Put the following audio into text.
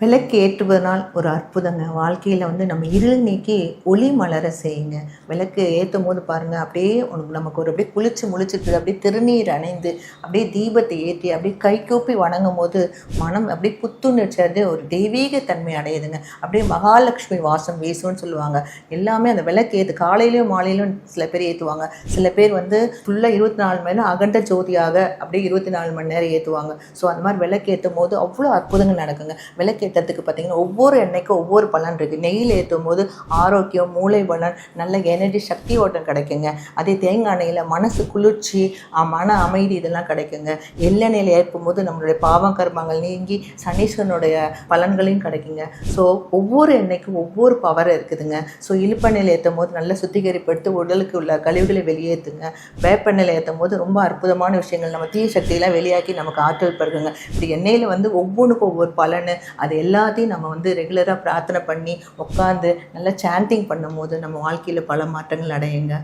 விளக்கு ஏற்றுவதனால் ஒரு அற்புதங்க. வாழ்க்கையில் வந்து நம்ம இருள் நீக்கி ஒளி மலர செய்யுங்க. விளக்கு ஏற்றும் போது பாருங்கள் அப்படியே உனக்கு நமக்கு ஒரு அப்படியே குளிச்சு முழிச்சிட்டு அப்படியே திருநீர் அணைந்து அப்படியே தீபத்தை ஏற்றி அப்படியே கைகூப்பி வணங்கும் போது மனம் அப்படியே புத்துணர்ச்சி ஒரு தெய்வீக தன்மை அடையுதுங்க. அப்படியே மகாலட்சுமி வாசம் வீசும்னு சொல்லுவாங்க. எல்லாமே அந்த விளக்கு ஏற்று காலையிலையும் மாலையிலும் சில பேர் ஏற்றுவாங்க சில பேர் வந்து ஃபுல்லாக இருபத்தி நாலு மணி நேரம் அகண்ட ஜோதியாக அப்படியே இருபத்தி நாலு மணி நேரம் ஏற்றுவாங்க ஸோ அந்த மாதிரி விளக்கு ஏற்றும் போது அவ்வளோ அற்புதங்கள் நடக்குங்க. விளக்கு ஏற்றத்துக்கு பார்த்தீங்கன்னா ஒவ்வொரு எண்ணெய்க்கும் ஒவ்வொரு பலன் இருக்குது நெய்யில் ஏற்றும் போது ஆரோக்கியம் மூளை பலன் நல்ல எனர்ஜி சக்தி ஓட்டம் கிடைக்குங்க. அதே தேங்காய் எண்ணெயில் மனசு குளிர்ச்சி மன அமைதி இதெல்லாம் கிடைக்குங்க. எள்ளெண்ணெயில் ஏற்றும் போது நம்மளுடைய பாவம் கர்மங்கள் நீங்கி சனீஸ்வரனுடைய பலன்களையும் கிடைக்குங்க. ஸோ ஒவ்வொரு எண்ணெய்க்கும் ஒவ்வொரு பவர் இருக்குதுங்க. ஸோ இழுப்பெண்ணெயில் ஏற்றும் போது நல்ல சுத்திகரிப்படுத்தி உடலுக்கு உள்ள கழிவுகளை வெளியேற்றுங்க வேப்பெண்ணெயில் ஏற்றும் போது ரொம்ப அற்புதமான விஷயங்கள். நம்ம தீய சக்தியெல்லாம் வெளியாக்கி நமக்கு ஆற்றல் பெறுங்க இப்படி எண்ணெயில் வந்து ஒவ்வொன்றுக்கும் ஒவ்வொரு பலன் அது எல்லாத்தையும் நம்ம வந்து ரெகுலராக பிரார்த்தனை பண்ணி உட்காந்து நல்லா சாண்டிங் பண்ணும்போது நம்ம வாழ்க்கையில் பல மாற்றங்கள் அடையுங்க.